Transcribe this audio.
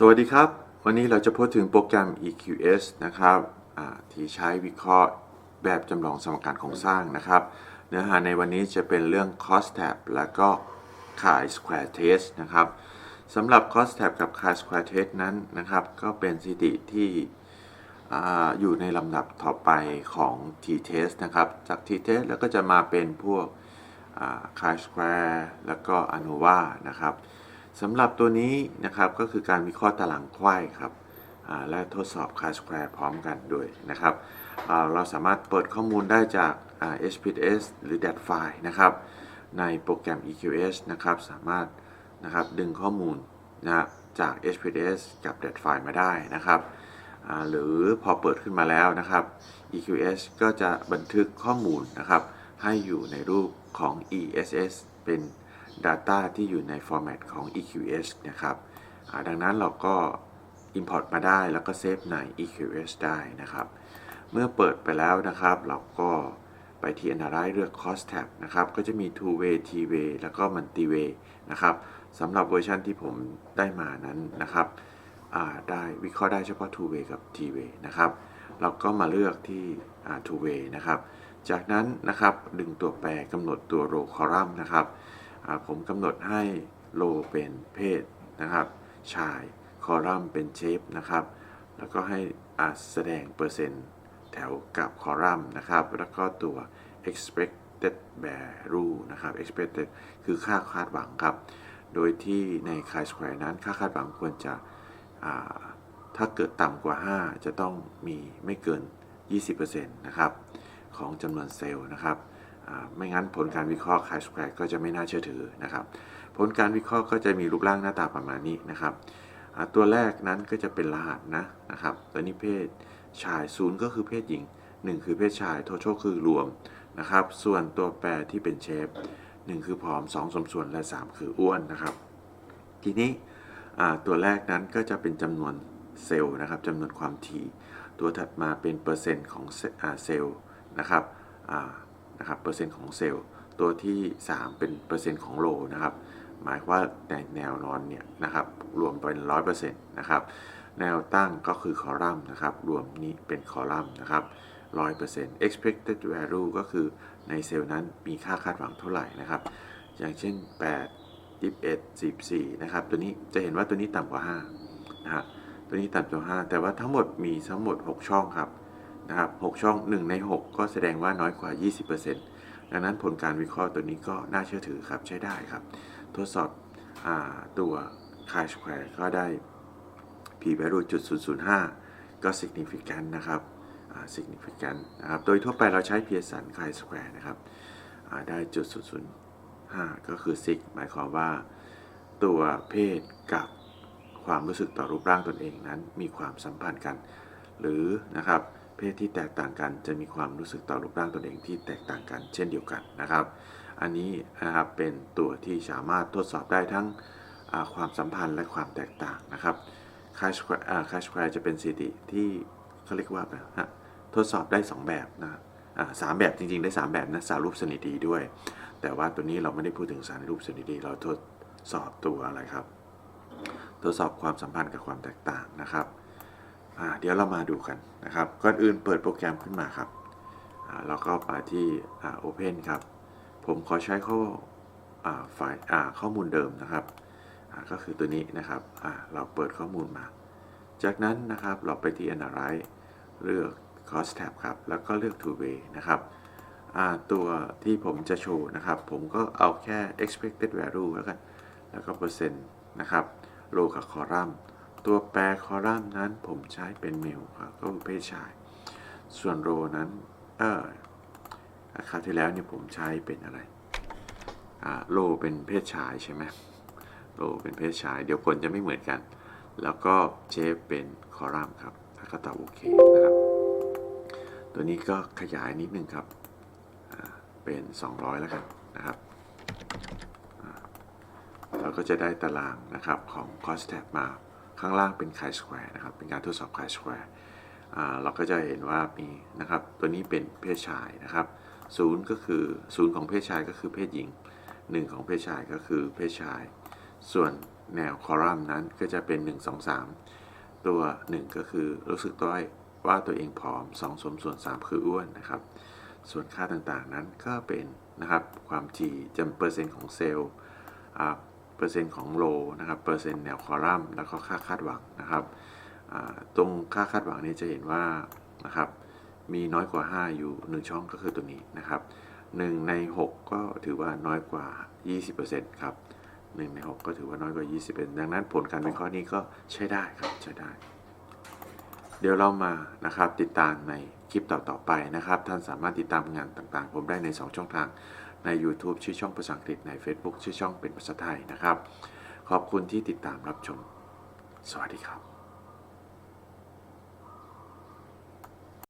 สวัสดีครับ วันนี้เราจะพูดถึงโปรแกรม EQS นะครับที่ใช้วิเคราะห์แบบจำลองสมการโครงสร้างนะครับ เนื้อหาในวันนี้จะเป็นเรื่อง cost tab แล้วก็ chi square test นะครับสำหรับ cost tab กับ chi square test นั้นนะครับ ก็เป็นสถิติที่ออยู่ในลำดับต่อไปของ t test นะครับ จาก t test แล้วก็จะมาเป็นพวกคายสแควร์แล้วก็อนุวานะครับ สำหรับตัวนี้นะครับก็คือการวิเคราะห์ตารางไขว้ครับและทดสอบคาสแควร์พร้อมกันด้วยนะครับเราสามารถเปิดข้อมูลได้จาก HPS หรือ DAT file นะครับ ในโปรแกรม EQS นะครับ สามารถนะครับดึงข้อมูลนะจาก HPS กับ DAT file มาได้นะครับหรือพอเปิดขึ้นมาแล้วนะครับ EQS ก็จะบันทึกข้อมูลนะครับ ให้อยู่ในรูปของ ESS เป็น Data ที่อยู่ใน format ของ EQS นะครับดังนั้นเราก็ Import มาได้แล้วก็เซฟใน EQS ได้นะครับ เมื่อเปิดไปแล้วนะครับ เราก็ไปที่ Analyze เลือก Cost tab นะครับ ก็จะมี Two way T way แล้วก็ Multi way นะครับสำหรับเวอร์ชันที่ผมได้มานั้นนะครับได้วิเคราะห์ได้เฉพาะ Two way กับ T way นะครับเราก็มาเลือกที่ Two way นะครับ จากนั้นนะครับดึงตัวแปรกำหนดตัว row column นะครับ ผมกำหนดให้ row เป็นเพศนะครับ ชาย column เป็น shape นะครับ แล้วก็ให้อาแสดงเปอร์เซ็นต์แถวกับ column นะครับ แล้วก็ตัว expected value นะครับ expected คือค่าคาดหวังครับ โดยที่ใน chi square นั้นค่าคาดหวังควรจะถ้าเกิดต่ำกว่า 5 จะต้องมีไม่เกิน 20%นะครับ ของจำนวนเซลล์นะครับ ไม่งั้นผลการวิเคราะห์ chi square ก็จะไม่น่าเชื่อถือนะครับ ผลการวิเคราะห์ก็จะมีรูปร่างหน้าตาประมาณนี้นะครับ ตัวแรกนั้นก็จะเป็นรหัสนะนะครับ ตัวนี้เพศชายศูนย์ก็คือเพศหญิง 1 คือเพศชายโทโชคือรวมนะครับ ส่วนตัวแปรที่เป็นเชฟ1คือผอม 2 สมส่วนและ 3 คืออ้วนนะครับ ทีนี้ตัวแรกนั้นก็จะเป็นจำนวนเซลล์นะครับจำนวนความถี่ ตัวถัดมาเป็นเปอร์เซ็นต์ของเซลล์นะครับ นะครับเปอร์เซ็นต์ของเซลล์ตัวที่ 3 เป็นเปอร์เซ็นต์ของโลนะครับหมายว่าในแนวนอนเนี่ยนะครับรวมเป็น 100%นะครับแนวตั้งก็คือคอลัมน์นะครับรวมนี้เป็นคอลัมน์นะครับ100% expected value ก็คือในเซลล์นั้นมีค่าคาดหวังเท่าไหร่นะครับ อย่างเช่น 8 21 14นะครับตัวนี้จะเห็นว่าตัวนี้ต่ำกว่า5นะฮะตัวนี้ต่ำกว่า 5 แต่ว่าทั้งหมดมีทั้งหมด 6 ช่องครับ นะครับ6ช่อง 1 ใน 6 ก็แสดงว่าน้อยกว่า 20%ดังนั้นผลการวิเคราะห์ตัวนี้ก็น่าเชื่อถือครับใช้ได้ครับ ทดสอบอตัว chi square ก็ได้ p value จุด005 ก็ significant นะครับ significant นะครับ โดยทั่วไปเราใช้ Pearson chi square นะครับได้จุด005 ก็คือ sig หมายความว่าตัวเพศกับความรู้สึกต่อรูปร่างตนเองนั้นมีความสัมพันธ์กัน หรือนะครับ เพศที่แตกต่างกันจะมีความรู้สึกต่อรูปร่างตนเองที่แตกต่างกันเช่นเดียวกันนะครับ อันนี้นะครับเป็นตัวที่สามารถทดสอบได้ทั้งความสัมพันธ์และความแตกต่างนะครับคาชควคาชควจะเป็นสถิติที่เขาเรียกว่าแบบฮะทดสอบได้ 2 แบบนะสามแบบจริงๆ ได้ 3 แบบนะสารูปสนิทดีด้วย แต่ว่าตัวนี้เราไม่ได้พูดถึงสารรูปสนิทดี เราทดสอบตัวอะไรครับ ทดสอบความสัมพันธ์กับความแตกต่างนะครับ เดี๋ยวเรามาดูกันนะครับ ก่อนอื่นเปิดโปรแกรมขึ้นมาครับแล้วก็ไปที่อ่า Open ครับ ผมขอใช้ข้อไฟล์ข้อมูลเดิมนะครับ ก็คือตัวนี้นะครับ เราเปิดข้อมูลมา จากนั้นนะครับเราไปที่ Analyze เลือก Cost tab ครับ แล้วก็เลือก Two way นะครับตัวที่ผมจะโชว์นะครับ ผมก็เอาแค่ expected value แล้วกัน แล้วก็เปอร์เซ็นต์นะครับ โลกับคอลัมน์ ตัวแปรคอลัมน์นั้นผมใช้เป็นเมลครับก็คือเพศชาย ส่วนโรนั้นเออคราวที่แล้วเนี่ยผมใช้เป็นอะไรอ่าโลเป็นเพศชายใช่ไหมโลเป็นเพศชาย เดี๋ยวผลจะไม่เหมือนกัน แล้วก็เชฟเป็นคอลัมน์ครับแล้วก็ตอบโอเคนะครับ ตัวนี้ก็ขยายนิดนึงครับเป็น 200 แล้วกันนะครับเราก็จะได้ตารางนะครับของ cost tab มา ข้างล่างเป็น chi square นะครับ เป็นการทดสอบ chi square อ่าเราก็จะเห็นว่ามีนะครับ ตัวนี้เป็นเพศชายนะครับศูนย์ก็คือศูนย์ของเพศชายก็คือเพศหญิงหนึ่งของเพศชายก็คือเพศชาย ส่วนแนวคอลัมน์นั้นก็จะเป็น 1 2 3 ตัว 1 ก็คือรู้สึกต้อยว่าตัวเองผอม 2 สมส่วน 3 คืออ้วนนะครับ ส่วนค่าต่างๆนั้นก็เป็นนะครับความถี่จำเปอร์เซ็นต์ของเซลล์ เปอร์เซ็นต์ของโลนะครับเปอร์เซ็นต์แนวคอลัมน์แล้วก็ค่าคาดหวังนะครับตรงค่าคาดหวังนี้จะเห็นว่านะครับมีน้อยกว่า 5 อยู่ 1 ช่องก็คือตัวนี้นะครับ 1 ใน 6 ก็ถือว่าน้อยกว่า 20%ครับ1ใน 6 ก็ถือว่าน้อยกว่า 20%ดังนั้นผลการวิเคราะห์นี้ก็ใช้ได้ครับใช้ได้ เดี๋ยวเรามานะครับติดตามในคลิปต่อๆไปนะครับ ท่านสามารถติดตามงานต่างๆ ผมได้ใน 2 ช่องทาง ใน YouTube ชื่อช่องภาษาอังกฤษใน Facebook ชื่อช่องเป็นภาษาไทยนะครับ ขอบคุณที่ติดตามรับชม สวัสดีครับ